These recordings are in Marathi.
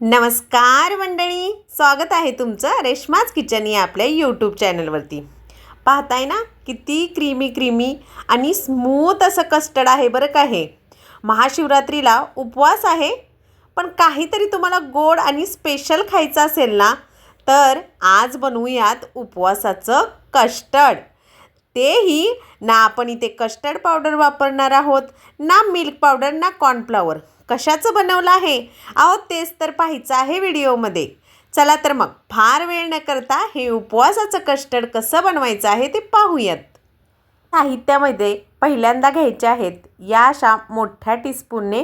नमस्कार मंडळी स्वागत आहे तुमचं रेश्माज किचन या आपल्या यूट्यूब चॅनलवरती पाहताय ना किती क्रीमी क्रीमी आणि स्मूथ असं कस्टर्ड आहे बरं का हे. महाशिवरात्रीला उपवास आहे पण काहीतरी तुम्हाला गोड आणि स्पेशल खायचं असेल ना तर आज बनवूयात उपवासाचं कस्टर्ड तेही ना आपण इथे कस्टर्ड पावडर वापरणार आहोत ना मिल्क पावडर ना कॉर्नफ्लॉवर कशाचं बनवलं आहे? अहो तेच तर पाहायचं आहे व्हिडिओमध्ये. चला तर मग फार वेळ न करता हे उपवासाचं कस्टर्ड कसं बनवायचं आहे ते पाहूयात. साहित्यामध्ये पहिल्यांदा घ्यायचे आहेत या अशा मोठ्या टीस्पूनने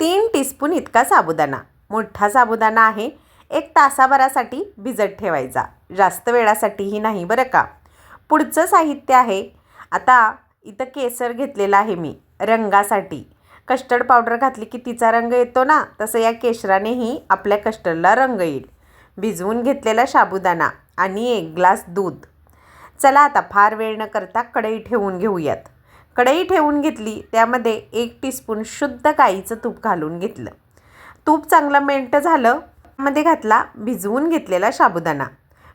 तीन टीस्पून इतका साबुदाणा. मोठा साबुदाणा आहे एक तासाभरासाठी भिजत ठेवायचा. जास्त वेळासाठीही नाही बरं का? पुढचं साहित्य आहे. आता इथं केसर घेतलेलं आहे मी रंगासाठी. कस्टर्ड पावडर घातली की तिचा रंग येतो ना तसं या केशरानेही आपल्या कस्टर्डला रंग येईल. भिजवून घेतलेला साबुदाणा आणि एक ग्लास दूध. चला आता फार वेळ न करता कढई ठेवून घेऊयात. कढई ठेवून घेतली त्यामध्ये एक टीस्पून शुद्ध गाईचं तूप घालून घेतलं. तूप चांगलं मेल्ट झालं मध्ये घातला भिजवून घेतलेला साबुदाणा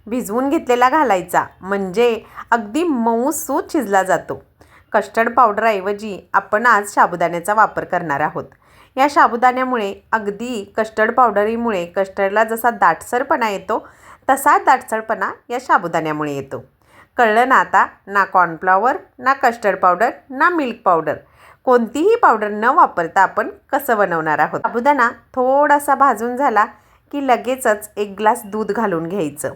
भिजवून घेतलेला घालायचा. म्हणजे अगदी मऊसूत शिजला जातो. कस्टर्ड पावडरऐवजी आपण आज साबुदाण्याचा वापर करणार आहोत. या साबुदाण्यामुळे अगदी कस्टर्ड पावडरीमुळे कस्टर्डला जसा दाटसरपणा येतो तसा दाटसरपणा या साबुदाण्यामुळे येतो. कळलं ना आता? ना कॉर्नफ्लॉवर ना कस्टर्ड पावडर ना मिल्क पावडर. कोणतीही पावडर न वापरता आपण कसं बनवणार आहोत? साबुदाणा थोडासा भाजून झाला की लगेचच एक ग्लास दूध घालून घ्यायचं.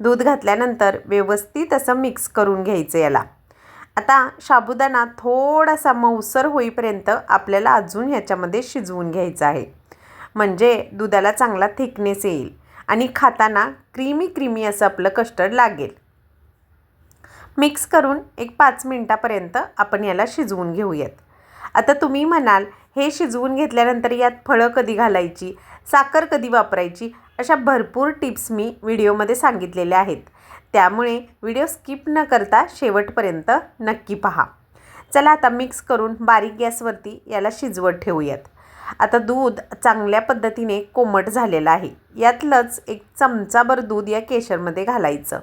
दूध घातल्यानंतर व्यवस्थित असं मिक्स करून घ्यायचं याला. आता साबुदाणा थोडासा मऊसर होईपर्यंत आपल्याला अजून ह्याच्यामध्ये शिजवून घ्यायचं आहे. म्हणजे दुधाला चांगला थिकनेस येईल आणि खाताना क्रीमी क्रीमी असं आपलं कस्टर्ड लागेल. मिक्स करून एक पाच मिनटापर्यंत आपण याला शिजवून घेऊयात. आता तुम्ही म्हणाल हे शिजवून घेतल्यानंतर यात फळं कधी घालायची? साखर कधी वापरायची? अशा भरपूर टिप्स मी व्हिडिओमध्ये सांगितलेल्या आहेत. त्यामुळे व्हिडिओ स्किप न करता शेवटपर्यंत नक्की पहा. चला आता मिक्स करून बारीक गॅसवरती याला शिजवत ठेवूयात. आता दूध चांगल्या पद्धतीने कोमट झालेलं आहे. यातलंच एक चमचाभर दूध या केशरमध्ये घालायचं.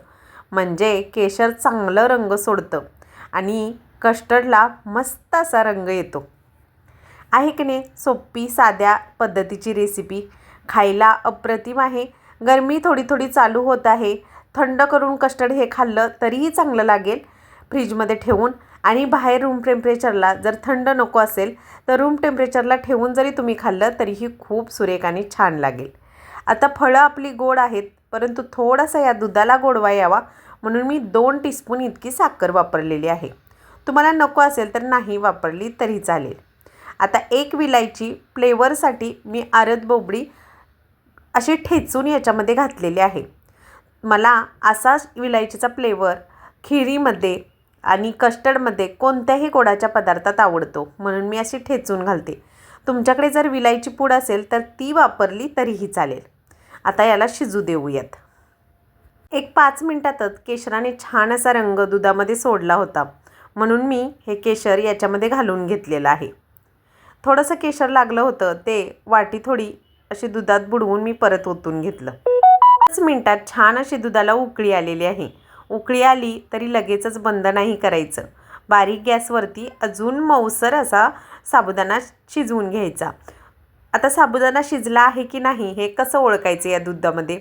म्हणजे केशर चांगलं रंग सोडतं आणि कस्टर्डला मस्त असा रंग येतो. आहे की नाही? सोपी साध्या पद्धतीची रेसिपी खायला अप्रतिम आहे. गरमी थोडी थोडी चालू होत आहे. थंड करून कस्टर्ड हे खाल्लं तरीही चांगलं लागेल. फ्रीजमध्ये ठेवून आणि बाहेर रूम टेम्परेचरला जर थंड नको असेल तर रूम टेम्परेचरला ठेवून जरी तुम्ही खाल्लं तरीही खूप सुरेख आणि छान लागेल. आता फळं आपली गोड आहेत परंतु थोडासा या दुधाला गोडवा यावा म्हणून मी दोन टीस्पून इतकी साखर वापरलेली आहे. तुम्हाला नको असेल तर नाही वापरली तरी चालेल. आता एक विलायची फ्लेवरसाठी मी आरद बोबडी अशी ठेचून याच्यामध्ये घातलेली आहे. मला असाच विलायचीचा फ्लेवर खिरीमध्ये आणि कस्टर्डमध्ये कोणत्याही गोडाच्या पदार्थात आवडतो म्हणून मी अशी ठेचून घालते. तुमच्याकडे जर विलायची पूड असेल तर ती वापरली तरीही चालेल. आता याला शिजू देऊयात. एक पाच मिनटातच केशराने छान असा रंग दुधामध्ये सोडला होता म्हणून मी हे केशर याच्यामध्ये घालून घेतलेलं आहे. थोडंसं केशर लागलं होतं ते वाटी थोडी अशी दुधात बुडवून मी परत ओतून घेतलं. पाच मिनटात छान अशी दुधाला उकळी आलेली आहे. उकळी आली तरी लगेचच बंद नाही करायचं. बारीक गॅसवरती अजून मऊसर असा साबुदाणा शिजवून घ्यायचा. आता साबुदाणा शिजला आहे की नाही हे कसं ओळखायचं या दुधामध्ये?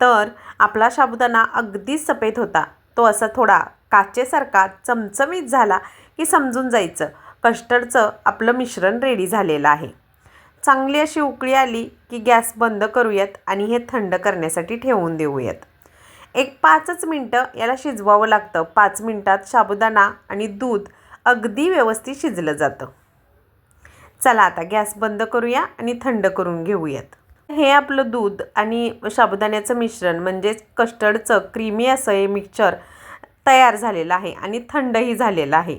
तर आपला साबुदाणा अगदीच सफेद होता. तो असा थोडा काचेसारखा चमचमीत झाला की समजून जायचं. कस्टर्डचं आपलं मिश्रण रेडी झालेलं आहे. चांगली अशी उकळी आली की गॅस बंद करूयात आणि हे थंड करण्यासाठी ठेवून देऊयात. एक पाचच मिनटं याला शिजवावं लागतं. पाच मिनटात साबुदाणा आणि दूध अगदी व्यवस्थित शिजलं जातं. चला आता गॅस बंद करूया आणि थंड करून घेऊयात. हे आपलं दूध आणि साबुदाण्याचं मिश्रण म्हणजेच कस्टर्डचं क्रीमी असं हे मिक्सचर तयार झालेलं आहे आणि थंडही झालेलं आहे.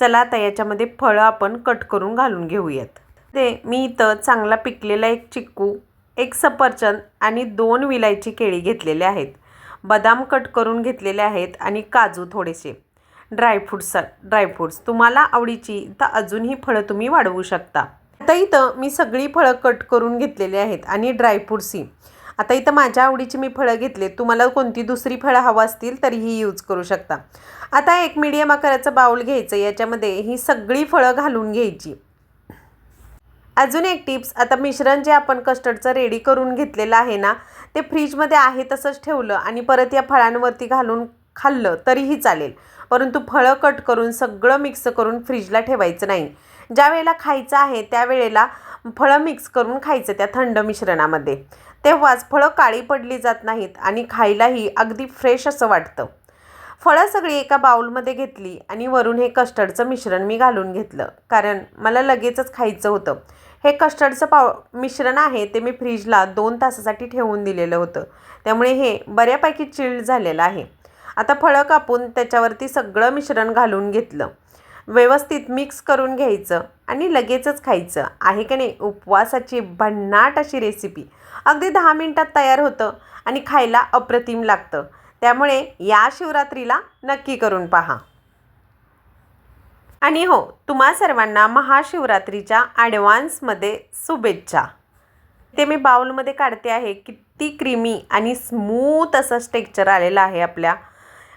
चला आता याच्यामध्ये फळं आपण कट करून घालून घेऊयात. ते मी इथं चांगला पिकलेला एक चिक्कू एक सफरचंद आणि दोन विलायची केळी घेतलेले आहेत. बदाम कट करून घेतलेले आहेत आणि काजू थोडेसे. ड्रायफ्रूट्स ड्रायफ्रूट्स तुम्हाला आवडीची तर अजूनही फळं तुम्ही वाढवू शकता. आता इथं मी सगळी फळं कट करून घेतलेली आहेत आणि ड्रायफ्रूट्सही आता इथं माझ्या आवडीची मी फळं घेतले. तुम्हाला कोणती दुसरी फळं हवं असतील तरीही यूज करू शकता. आता एक मीडियम आकाराचं बाऊल घ्यायचं. याच्यामध्ये ही सगळी फळं घालून घ्यायची. अजून एक टिप्स आता मिश्रण जे आपण कस्टर्डचं रेडी करून घेतलेलं आहे ना ते फ्रीजमध्ये आहे तसंच ठेवलं आणि परत या फळांवरती घालून खाल्लं तरीही चालेल. परंतु फळं कट करून सगळं मिक्स करून फ्रीजला ठेवायचं नाही. ज्या वेळेला खायचं आहे त्यावेळेला फळं मिक्स करून खायचं त्या थंड मिश्रणामध्ये. तेव्हाच फळं काळी पडली जात नाहीत आणि खायलाही अगदी फ्रेश असं वाटतं. फळं सगळी एका बाउलमध्ये घेतली आणि वरून हे कस्टर्डचं मिश्रण मी घालून घेतलं. कारण मला लगेचच खायचं होतं. हे कस्टर्डचं पाव मिश्रण आहे ते मी फ्रीजला दोन तासासाठी ठेवून दिलेलं होतं. त्यामुळे हे बऱ्यापैकी चिल्ड झालेलं आहे. आता फळं कापून त्याच्यावरती सगळं मिश्रण घालून घेतलं. व्यवस्थित मिक्स करून घ्यायचं आणि लगेचच खायचं. आहे का नाही? उपवासाची भन्नाट अशी रेसिपी. अगदी दहा मिनटात तयार होतं आणि खायला अप्रतिम लागतं. त्यामुळे या शिवरात्रीला नक्की करून पहा. आणि हो तुम्हा सर्वांना महाशिवरात्रीच्या ॲडव्हान्समध्ये शुभेच्छा. ते मी बाउलमध्ये काढते आहे. किती क्रीमी आणि स्मूथ असं स्टेक्चर आलेलं आहे आपल्या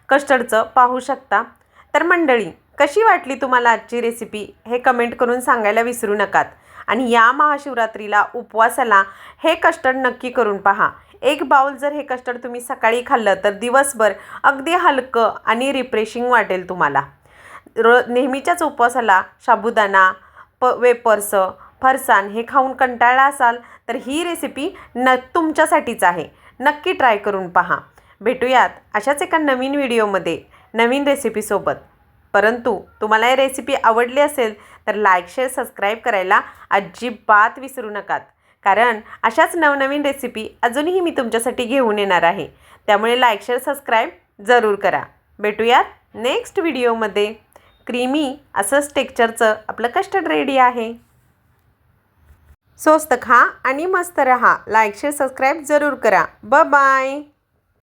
कस्टर्डचं पाहू शकता. तर मंडळी कशी वाटली तुम्हाला आजची रेसिपी हे कमेंट करून सांगायला विसरू नकात. आणि या महाशिवरात्रीला उपवासाला हे कस्टर्ड नक्की करून पहा. एक बाउल जर हे कस्टर्ड तुम्ही सकाळी खाल्लं तर दिवसभर अगदी हलकं आणि रिफ्रेशिंग वाटेल तुम्हाला. र नेहमीच्याच उपवासाला साबुदाणा प वेपर्स फरसाण हे खाऊन कंटाळला असाल तर ही रेसिपी न तुमच्यासाठीच आहे. नक्की ट्राय करून पहा. भेटूयात अशाच एका नवीन व्हिडिओमध्ये नवीन रेसिपीसोबत परंतु तुम्हाला ही रेसिपी आवडली असेल तर लाईक शेअर सबस्क्राईब करायला अजिबात विसरू नकात. कारण अशाच नवनवीन रेसिपी अजूनही मी तुमच्यासाठी घेऊन येणार आहे. त्यामुळे लाईक शेअर सबस्क्राईब जरूर करा. भेटूयात नेक्स्ट व्हिडिओमध्ये क्रीमी असंच टेक्चरचं आपलं कस्टर्ड रेडी आहे. स्वस्त खा आणि मस्त रहा. लाईक शेअर सबस्क्राईब जरूर करा. ब बाय